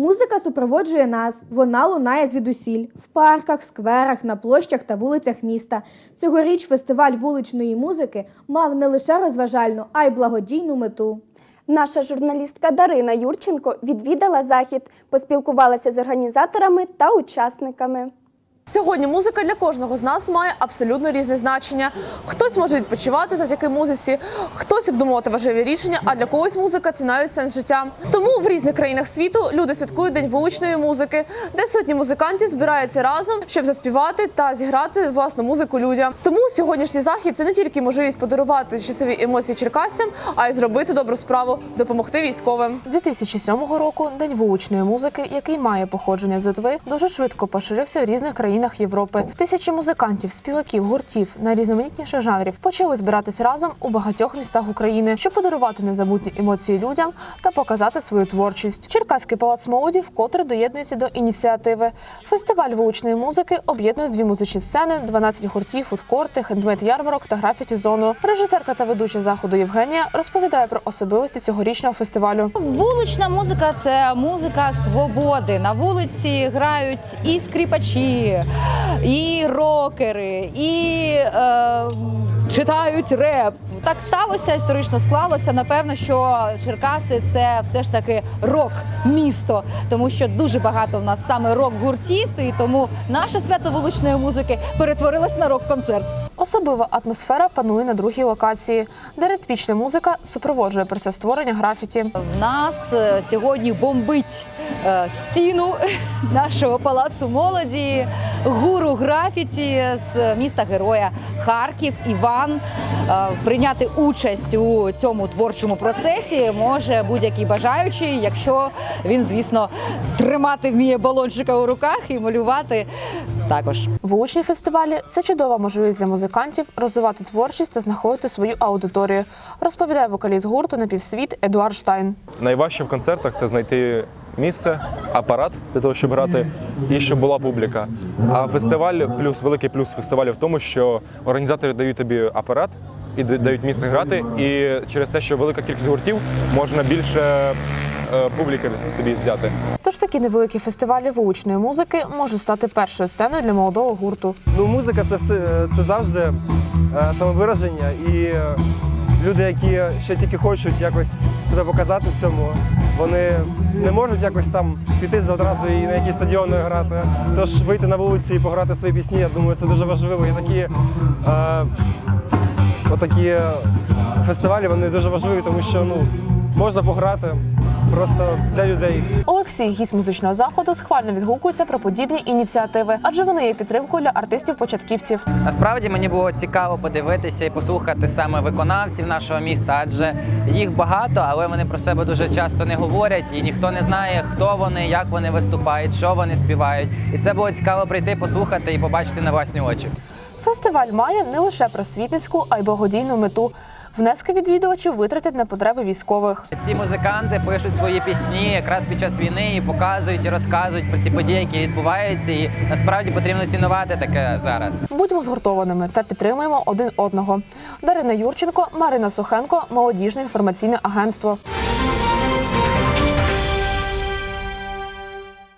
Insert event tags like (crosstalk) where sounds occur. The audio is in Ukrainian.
Музика супроводжує нас. Вона лунає звідусіль в парках, скверах, на площах та вулицях міста. Цьогоріч фестиваль вуличної музики мав не лише розважальну, а й благодійну мету. Наша журналістка Дарина Юрченко відвідала захід, поспілкувалася з організаторами та учасниками. Сьогодні музика для кожного з нас має абсолютно різне значення. Хтось може відпочивати завдяки музиці, хтось обдумувати важливі рішення, а для когось музика це навіть сенс життя. Тому в різних країнах світу люди святкують день вуличної музики, де сотні музикантів збираються разом, щоб заспівати та зіграти власну музику людям. Тому сьогоднішній захід це не тільки можливість подарувати часові емоції черкасцям, а й зробити добру справу, допомогти військовим. З 2007 року день вуличної музики, який має походження з Литви, дуже швидко поширився в різних країнах Європи. Тисячі музикантів, співаків, гуртів найрізноманітніших жанрів почали збиратись разом у багатьох містах України, щоб подарувати незабутні емоції людям та показати свою творчість. Черкаський палац молоді вкотре доєднується до ініціативи. Фестиваль вуличної музики об'єднує дві музичні сцени, 12 гуртів, фудкорти, хендмейд ярмарок та графіті зону. Режисерка та ведуча заходу Євгенія розповідає про особливості цьогорічного фестивалю. Вулична музика це музика свободи. На вулиці грають і скрипачі, і рокери, і е, читають реп. Так сталося, історично склалося. Напевно, що Черкаси це все ж таки рок-місто, тому що дуже багато в нас саме рок-гуртів, і тому наше свято вуличної музики перетворилось на рок-концерт. Особлива атмосфера панує на другій локації, де ритмічна музика супроводжує процес створення графіті. В нас е, сьогодні бомбить е, стіну (laughs) нашого палацу молоді, гуру графіті з міста Героя Харків Іван. Е, Прийняти участь у цьому творчому процесі може будь-який бажаючий, якщо він, звісно, тримати вміє балончика у руках і малювати також. Вуличні фестивалі це чудова можливість для музикантів розвивати творчість та знаходити свою аудиторію, розповідає вокаліст гурту Напівсвіт Едуард Штайн. Найважче в концертах це знайти місце, апарат для того, щоб грати, і щоб була публіка. А фестиваль, плюс великий плюс фестивалю в тому, що організатори дають тобі апарат і дають місце грати. І через те, що велика кількість гуртів, можна більше е, публіки собі взяти. Тож такі невеликі фестивалі вуличної музики можуть стати першою сценою для молодого гурту. Ну, музика це, все- це завжди е, самовираження, і е, люди, які ще тільки хочуть якось себе показати в цьому, вони не можуть якось там піти одразу і на якісь стадіони грати. Тож вийти на вулиці і пограти свої пісні, я думаю, це дуже важливо. І такі, е, отакі фестивалі вони дуже важливі, тому що ну, можна пограти просто для людей. Олексій, гість музичного заходу, схвально відгукується про подібні ініціативи, адже вони є підтримкою для артистів-початківців. Насправді мені було цікаво подивитися і послухати саме виконавців нашого міста, адже їх багато, але вони про себе дуже часто не говорять, і ніхто не знає, хто вони, як вони виступають, що вони співають. І це було цікаво прийти, послухати і побачити на власні очі. Фестиваль має не лише просвітницьку, а й благодійну мету. Внески відвідувачів витратять на потреби військових. Ці музиканти пишуть свої пісні якраз під час війни і показують і розказують про ці події, які відбуваються. І насправді потрібно цінувати таке зараз. Будьмо згуртованими та підтримуємо один одного. Дарина Юрченко, Марина Сухенко, молодіжне інформаційне агентство.